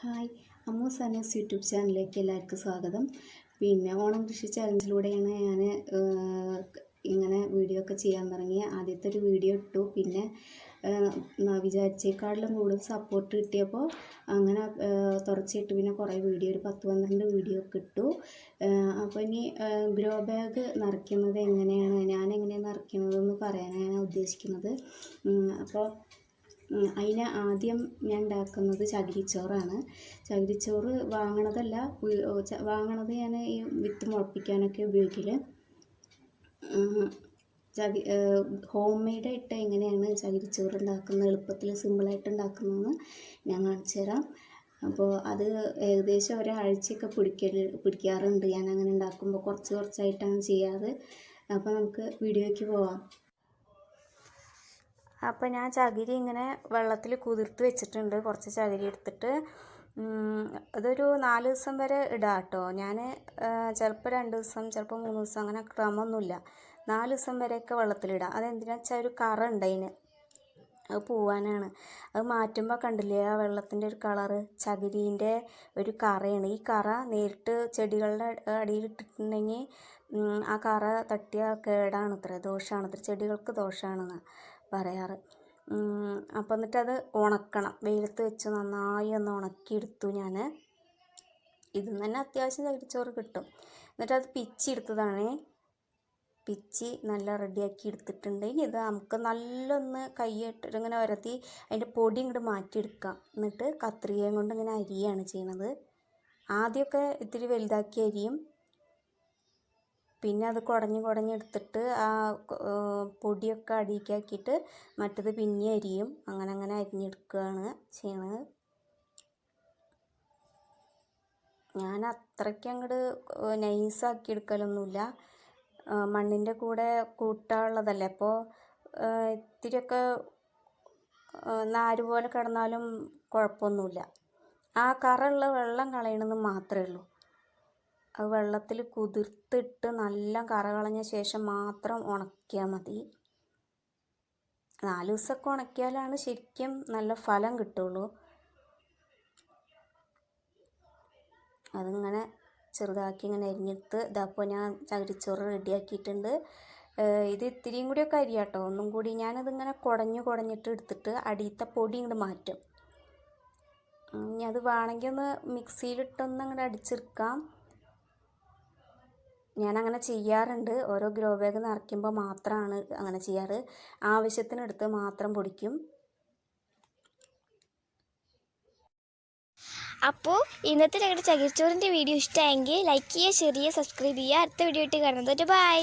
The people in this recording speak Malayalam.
ഹായ് അമ്മു സനസ് യൂട്യൂബ് ചാനലിലേക്ക് എല്ലാവർക്കും സ്വാഗതം. പിന്നെ ഓണം കൃഷി ചലഞ്ചിലൂടെയാണ് ഞാൻ ഇങ്ങനെ വീഡിയോ ഒക്കെ ചെയ്യാൻ തുടങ്ങി ആദ്യത്തെ ഒരു വീഡിയോ ഇട്ടു. പിന്നെ വിചാരിച്ചേക്കാളിലും കൂടുതൽ സപ്പോർട്ട് കിട്ടിയപ്പോൾ അങ്ങനെ തുറച്ചിട്ട് പിന്നെ കുറേ വീഡിയോ ഒരു പത്ത് പന്ത്രണ്ട് വീഡിയോ ഒക്കെ ഇട്ടു. അപ്പോൾ ഇനി ഗ്രോ ബാഗ് നിറയ്ക്കുന്നത് എങ്ങനെയാണ്? ഞാൻ എങ്ങനെയാണ് നിറയ്ക്കുന്നതെന്ന് പറയാനാണ് ഞാൻ ഉദ്ദേശിക്കുന്നത്. അപ്പോൾ അതിന് ആദ്യം ഞാൻ ഉണ്ടാക്കുന്നത് ചകിരിച്ചോറാണ്. ചകിരിച്ചോറ് വാങ്ങണതല്ല വാങ്ങണത് ഞാൻ ഈ വിത്ത് മുളപ്പിക്കാനൊക്കെ ഉപയോഗിക്കൽ ചകി ഹോം മെയ്ഡായിട്ട് എങ്ങനെയാണ് ചകിരിച്ചോറ് ഉണ്ടാക്കുന്നത് എളുപ്പത്തിൽ സിമ്പിളായിട്ട് ഉണ്ടാക്കുന്നതെന്ന് ഞാൻ കാണിച്ചു തരാം. അപ്പോൾ അത് ഏകദേശം ഒരാഴ്ചയൊക്കെ പിടിക്കൽ പിടിക്കാറുണ്ട്. ഞാൻ അങ്ങനെ ഉണ്ടാക്കുമ്പോൾ കുറച്ച് കുറച്ചായിട്ടാണ് ചെയ്യാറ്. അപ്പോൾ നമുക്ക് വീഡിയോയ്ക്ക് പോവാം. അപ്പോൾ ഞാൻ ചകിരി ഇങ്ങനെ വെള്ളത്തിൽ കുതിർത്ത് വെച്ചിട്ടുണ്ട്. കുറച്ച് ചകിരി എടുത്തിട്ട് അതൊരു നാല് ദിവസം വരെ ഇടാം കേട്ടോ ഞാൻ ചിലപ്പോൾ രണ്ട് ദിവസം ചിലപ്പോൾ മൂന്ന് ദിവസം അങ്ങനെ ക്രമമൊന്നുമില്ല നാല് ദിവസം വരെയൊക്കെ വെള്ളത്തിലിടാം അതെന്തിനാ വെച്ചാൽ ഒരു കറ ഉണ്ട് അതിന് അത് പോവാനാണ്. അത് മാറ്റുമ്പോൾ കണ്ടില്ലേ ആ വെള്ളത്തിന്റെ ഒരു കളറ് ചകിരീന്റെ ഒരു കറയാണ്. ഈ കറ നേരിട്ട് ചെടികളുടെ അടിയിൽ ഇട്ടിട്ടുണ്ടെങ്കിൽ ആ കറ തട്ടിയ കേടാണ് ഇത്ര ദോഷമാണ് ഇത്ര ചെടികൾക്ക് ദോഷമാണെന്ന് പറയാറ്. അപ്പം എന്നിട്ടത് ഉണക്കണം. വെയിലത്ത് വെച്ച് നന്നായി ഒന്ന് ഉണക്കിയെടുത്തു ഞാൻ ഇതിൽ നിന്ന് തന്നെ അത്യാവശ്യം ചകിരിച്ചോറ് കിട്ടും. എന്നിട്ടത് പിച്ചെടുത്തതാണേ പിച്ചി നല്ല റെഡിയാക്കി എടുത്തിട്ടുണ്ടെങ്കിൽ ഇത് നമുക്ക് നല്ലൊന്ന് കൈയിട്ട് ഇങ്ങനെ ഉരത്തി അതിന്റെ പൊടി ഇങ്ങോട്ട് മാറ്റിയെടുക്കാം. എന്നിട്ട് കത്രികയും കൊണ്ട് ഇങ്ങനെ അരിയാണ് ചെയ്യണത്. ആദ്യമൊക്കെ ഇത്തിരി വലുതാക്കി അരിയും പിന്നെ അത് കുടഞ്ഞ് കുടഞ്ഞെടുത്തിട്ട് ആ പൊടിയൊക്കെ അടിയിക്കാക്കിയിട്ട് മറ്റത് പിന്നെ അരിയും. അങ്ങനെ അങ്ങനെ അരിഞ്ഞെടുക്കുകയാണ് ചെയ്യണത്. ഞാൻ അത്രയ്ക്ക് അങ്ങോട്ട് നൈസാക്കി എടുക്കലൊന്നുമില്ല. മണ്ണിന്റെ കൂടെ കൂട്ടാനുള്ളതല്ലേ? അപ്പോൾ ഇത്തിരിയൊക്കെ നാര് പോലെ കിടന്നാലും കുഴപ്പമൊന്നുമില്ല. ആ കറയുള്ള വെള്ളം കളയണമെന്ന് മാത്രമേ ഉള്ളൂ. അത് വെള്ളത്തിൽ കുതിർത്തിട്ട് നല്ല കറകളഞ്ഞ ശേഷം മാത്രം ഉണക്കിയാൽ മതി. നാല് ദിവസമൊക്കെ ഉണക്കിയാലാണ് ശരിക്കും നല്ല ഫലം കിട്ടുള്ളൂ. അതിങ്ങനെ ചെറുതാക്കി ഇങ്ങനെ അരിഞ്ഞെടുത്ത് ഇതാപ്പോൾ ഞാൻ ചകിരിച്ചോറ് റെഡിയാക്കിയിട്ടുണ്ട് ഇത് ഇത്തിരിയും കൂടിയൊക്കെ അരിയാട്ടോ. ഒന്നും കൂടി ഞാനതിങ്ങനെ കുടഞ്ഞു കുടഞ്ഞിട്ട് എടുത്തിട്ട് അടിയത്തെ പൊടി ഇങ്ങോട്ട് മാറ്റും. ഇനി അത് വേണമെങ്കിൽ ഒന്ന് മിക്സിയിലിട്ടൊന്ന് അങ്ങോട്ട് അടിച്ചെടുക്കാം. ഞാനങ്ങനെ ചെയ്യാറുണ്ട്. ഓരോ ഗ്രോ ബാഗ് നിറയ്ക്കുമ്പോൾ മാത്രമാണ് അങ്ങനെ ചെയ്യാറ്. ആവശ്യത്തിനെടുത്ത് മാത്രം പൊടിക്കും. അപ്പോൾ ഇന്നത്തെ ഞങ്ങളുടെ ചകിരിച്ചോറിന്റെ വീഡിയോ ഇഷ്ടമായെങ്കിൽ ലൈക്ക് ചെയ്യുക ഷെയർ ചെയ്യുക സബ്സ്ക്രൈബ് ചെയ്യുക. അടുത്ത വീഡിയോ ഇട്ട് കാണുന്നത് ഒരു ബൈ.